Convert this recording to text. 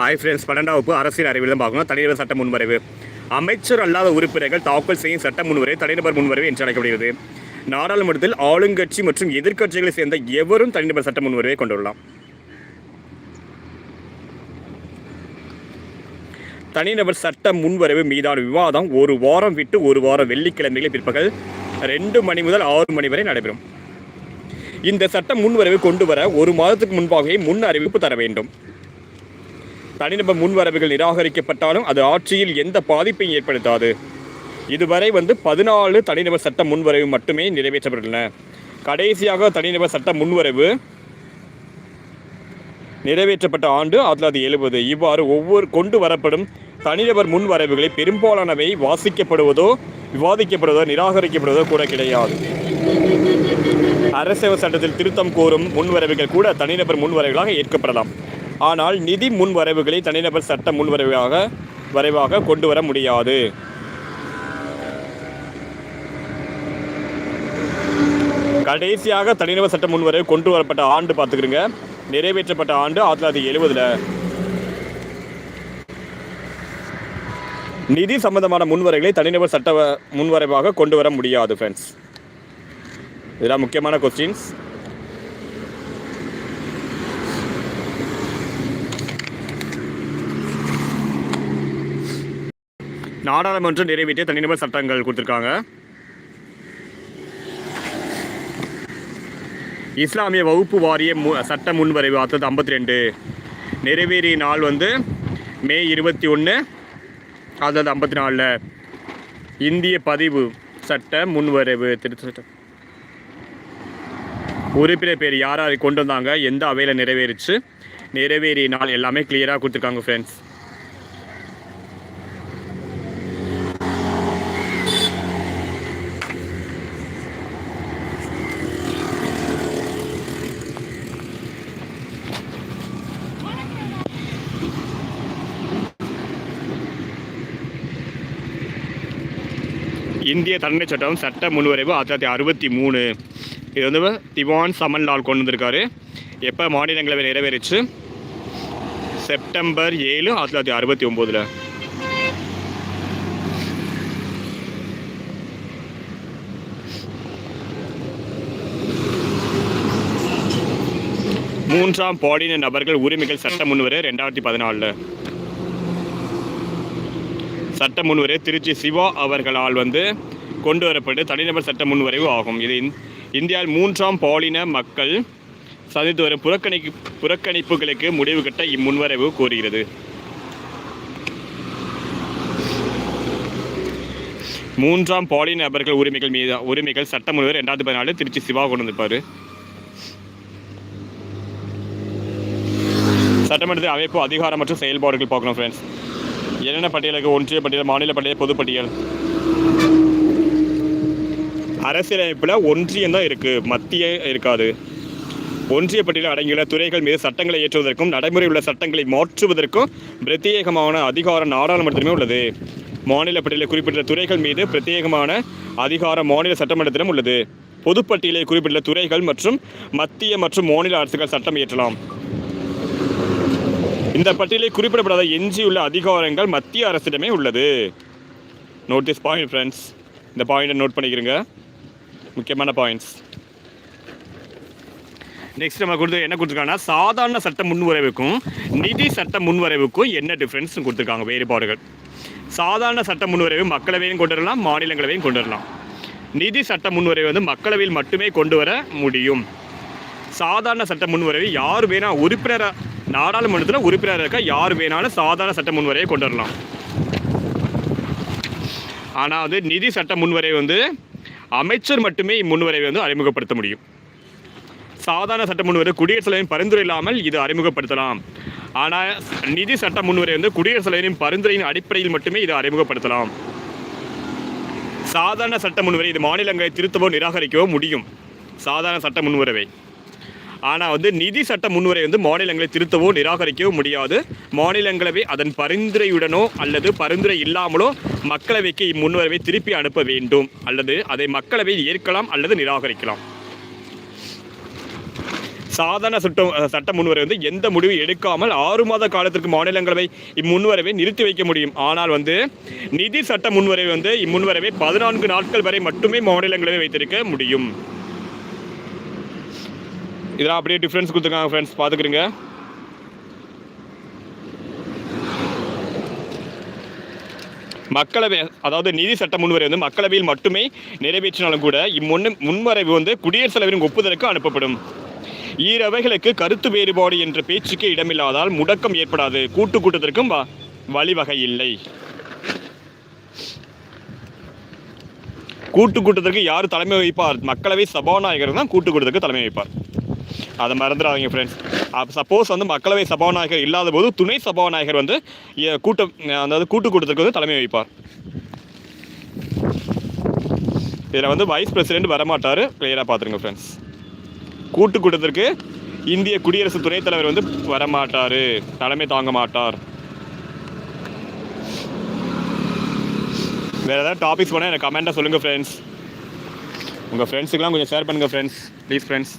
Hi friends பன்னெண்டாம் வகுப்பு அரசியல் அறிவியல் பார்க்கணும் தனிநபர் சட்ட முன்வரைவு. அமைச்சர் அல்லாத உறுப்பினர்கள் தாக்கல் செய்யும் சட்ட முன்வரை தனிநபர் முன்வரைவு என்று அழைக்கப்படுகிறது. நாடாளுமன்றத்தில் ஆளுங்கட்சி மற்றும் எதிர்க்கட்சிகளை சேர்ந்த எவரும் தனிநபர் சட்ட முன்வரைவை கொண்டுள்ளலாம். தனிநபர் சட்ட முன்வரைவு மீதான விவாதம் ஒரு வாரம் விட்டு ஒரு வாரம் வெள்ளிக்கிழமைகளில் பிற்பகல் ரெண்டு மணி முதல் ஆறு மணி வரை நடைபெறும். இந்த சட்ட முன்வரைவு கொண்டு வர ஒரு மாதத்துக்கு முன்பாகவே முன் அறிவிப்பு தர வேண்டும். தனிநபர் முன்வரவுகள் நிராகரிக்கப்பட்டாலும் அது ஆட்சியில் எந்த பாதிப்பையும் ஏற்படுத்தாது. இதுவரை வந்து பதினாலு தனிநபர் சட்ட முன்வரைவு மட்டுமே நிறைவேற்றப்பட்டுள்ளன. கடைசியாக தனிநபர் சட்ட முன்வரைவு நிறைவேற்றப்பட்ட ஆண்டு ஆயிரத்தி தொள்ளாயிரத்தி எழுபது. இவ்வாறு ஒவ்வொரு கொண்டு வரப்படும் தனிநபர் முன்வரைவுகளை பெரும்பாலானவை வாசிக்கப்படுவதோ விவாதிக்கப்படுவதோ நிராகரிக்கப்படுவதோ கூட கிடையாது. அரசியல் சட்டத்தில் திருத்தம் கோரும் முன்வரைவுகள் கூட தனிநபர் முன்வரைவுகளாக ஏற்கப்படலாம். ஆனால் நிதி முன்வரைவுகளை தனிநபர் சட்ட முன்வரைவாக வரைவாக கொண்டு வர முடியாது. கடைசியாக தனிநபர் சட்ட முன்வரைவு கொண்டு வரப்பட்ட ஆண்டு பார்த்துக்கிறங்க நிறைவேற்றப்பட்ட ஆண்டு ஆயிரத்தி தொள்ளாயிரத்தி எழுபதில் நிதி சம்பந்தமான முன்வரைகளை தனிநபர் சட்ட முன்வரைவாக கொண்டு வர முடியாது ஃப்ரெண்ட்ஸ் இதெல்லாம் முக்கியமான கொஸ்டின்ஸ் நாடாளுமன்றம் நிறைவேற்றிய தனிநபர் சட்டங்கள் கொடுத்துருக்காங்க. இஸ்லாமிய வகுப்பு வாரிய மு சட்ட முன்வரைவு ஆயிரத்தி ஐம்பத்தி ரெண்டு நிறைவேறிய நாள் வந்து மே இருபத்தி ஒன்று அதாவது ஐம்பத்தி நாலில் இந்திய பதிவு சட்ட முன்வரைவு திருத்த சட்டம் உறுப்பினர் பேர் யார் யார் கொண்டு வந்தாங்க எந்த அவையில் நிறைவேறிச்சு நிறைவேறிய நாள் எல்லாமே கிளியராக கொடுத்துருக்காங்க ஃப்ரெண்ட்ஸ் இந்திய தண்டனை சட்டம் சட்ட முன்வரைவு ஆயிரத்தி தொள்ளாயிரத்தி அறுபத்தி மூணு. இது வந்து திவான் சமன்லால் கொண்டு வந்திருக்காரு எப்போ மாநிலங்களவை நிறைவேறிச்சு? செப்டம்பர் ஏழு ஆயிரத்தி தொள்ளாயிரத்தி அறுபத்தி ஒம்போதில். மூன்றாம் பாலின நபர்கள் உரிமைகள் சட்ட முன்வரை ரெண்டாயிரத்தி பதினாலில். சட்ட முன்வரைவு திருச்சி சிவா அவர்களால் வந்து கொண்டு வரப்பட்டு தனிநபர் சட்ட முன்வரைவு ஆகும். இது இந்- இந்தியாவில் மூன்றாம் பாலின மக்கள் சந்தித்து வரும் புறக்கணிப்பு புறக்கணிப்புகளுக்கு முடிவு கட்ட இம்முன்வரைவு கோருகிறது. மூன்றாம் பாலின நபர்கள் உரிமைகள் மீது உரிமைகள் சட்ட முன்வர் ரெண்டாயிரத்தி பதினாலு திருச்சி சிவா கொண்டு வந்திருப்பாரு. சட்டமன்றத்தின் அமைப்பு அதிகாரம் மற்றும் செயல்பாடுகள் பார்க்கணும் ஃப்ரெண்ட்ஸ் என்னென்ன பட்டியலுக்கு ஒன்றிய பட்டியல் மாநில பட்டியல் பொதுப்பட்டியல் அரசியலமைப்பில் ஒன்றியம் தான் இருக்குது மத்திய இருக்காது. ஒன்றிய பட்டியலில் அடங்கியுள்ள துறைகள் மீது சட்டங்களை ஏற்றுவதற்கும் நடைமுறை உள்ள சட்டங்களை மாற்றுவதற்கும் பிரத்யேகமான அதிகாரம் நாடாளுமன்றத்திலுமே உள்ளது. மாநில பட்டியலில் குறிப்பிட்ட துறைகள் மீது பிரத்யேகமான அதிகாரம் மாநில சட்டமன்றத்திலும் உள்ளது. பொதுப்பட்டியலில் குறிப்பிட்ட துறைகள் மற்றும் மத்திய மற்றும் மாநில அரசுகள் சட்டம் இயற்றலாம். இந்த பட்டியலில் குறிப்பிடப்படாத எஞ்சியுள்ள அதிகாரங்கள் மத்திய அரசிடமே உள்ளது. நோட் திஸ் பாயிண்ட் ஃப்ரெண்ட்ஸ் இந்த பாயிண்டை நோட் பண்ணிக்கிறங்க. முக்கியமான பாயிண்ட்ஸ் நெக்ஸ்ட் நம்ம கொடுத்து என்ன கொடுத்துருக்காங்கன்னா சாதாரண சட்ட முன்வரைவுக்கும் நிதி சட்ட முன்வரைவுக்கும் என்ன டிஃப்ரென்ஸ் கொடுத்துருக்காங்க வேறுபாடுகள். சாதாரண சட்ட முன்வரைவு மக்களவையும் கொண்டு வரலாம் மாநிலங்களவையும் கொண்டு வரலாம் நிதி சட்ட முன்வரைவு வந்து மக்களவையில் மட்டுமே கொண்டு வர முடியும். சாதாரண சட்ட முன்வரைவு யார் வேணால் உறுப்பினராக நாடாளுமன்றத்தில் உறுப்பினராக இருக்க யார் வேணாலும் சாதாரண சட்ட முன்வரையை கொண்டு வரலாம் ஆனால் வந்து நிதி சட்ட முன்வரை வந்து அமைச்சர் மட்டுமே இம்முன்வரை வந்து அறிமுகப்படுத்த முடியும். சாதாரண சட்ட முன்வரை குடியரசுத் தலைவரின் பரிந்துரை இல்லாமல் இது அறிமுகப்படுத்தலாம். ஆனால் நிதி சட்ட முன்வரை வந்து குடியரசுத் தலைவரின் பரிந்துரையின் அடிப்படையில் மட்டுமே இது அறிமுகப்படுத்தலாம். சாதாரண சட்ட முன்வரை இது மாநிலங்களை திருத்தவோ நிராகரிக்கவோ முடியும். சாதாரண சட்ட முன்வரவை ஆனால் வந்து நிதி சட்ட முன்வரை வந்து மாநிலங்களை திருத்தவோ நிராகரிக்கவோ முடியாது. மாநிலங்களவை அதன் பரிந்துரையுடனோ அல்லது பரிந்துரை இல்லாமலோ மக்களவைக்கு இம்முன்வரைவை திருப்பி அனுப்ப வேண்டும். அல்லது அதை மக்களவை ஏற்கலாம் அல்லது நிராகரிக்கலாம். சாதாரண சட்டம் சட்ட முன்வரை வந்து எந்த முடிவும் எடுக்காமல் ஆறு மாத காலத்திற்கு மாநிலங்களவை இம்முன்வரவை நிறுத்தி வைக்க முடியும். ஆனால் வந்து நிதி சட்ட முன்வரை வந்து இம்முன்வரவை பதினான்கு நாட்கள் வரை மட்டுமே மாநிலங்களவை வைத்திருக்க முடியும். இதெல்லாம் அப்படியே டிஃப்ரென்ஸ் கொடுத்துருக்காங்க ஃப்ரெண்ட்ஸ் பார்த்துக்குறீங்க. மக்களவை அதாவது நிதி சட்ட முன்வரை வந்து மக்களவையில் மட்டுமே நிறைவேற்றினாலும் கூட இம்முன்னு முன்வரைவு வந்து குடியரசுத் தலைவரின் ஒப்புதலுக்கு அனுப்பப்படும். ஈரவைகளுக்கு கருத்து வேறுபாடு என்ற பேச்சுக்கு இடமில்லாதால் முடக்கம் ஏற்படாது. கூட்டு கூட்டத்திற்கும் வ- வழிவகை இல்லை. கூட்டு கூட்டத்திற்கு யார் தலைமை வகிப்பார்? மக்களவை சபாநாயகர் தான் கூட்டு கூட்டத்திற்கு தலைமை வைப்பார் அதை மறந்துடாதீங்க ஃப்ரெண்ட்ஸ் சப்போஸ் வந்து மக்களவை சபாநாயகர் இல்லாத போது துணை சபாநாயகர் வந்து கூட்டம் அதாவது கூட்டு கூட்டத்திற்கு வந்து தலைமை வைப்பார் இதில் வந்து வைஸ் பிரசிடென்ட் வரமாட்டார். கிளியராக பார்த்துருங்க ஃப்ரெண்ட்ஸ் கூட்டு கூட்டத்திற்கு இந்திய குடியரசு துணைத் தலைவர் வந்து வரமாட்டார். தலைமை தாங்க மாட்டார். வேறு ஏதாவது டாபிக்ஸ் போனால் எனக்கு கமெண்ட்டாக சொல்லுங்கள் ஃப்ரெண்ட்ஸ் உங்கள் ஃப்ரெண்ட்ஸுக்கெலாம் கொஞ்சம் ஷேர் பண்ணுங்கள் ஃப்ரெண்ட்ஸ் ப்ளீஸ் ஃப்ரெண்ட்ஸ்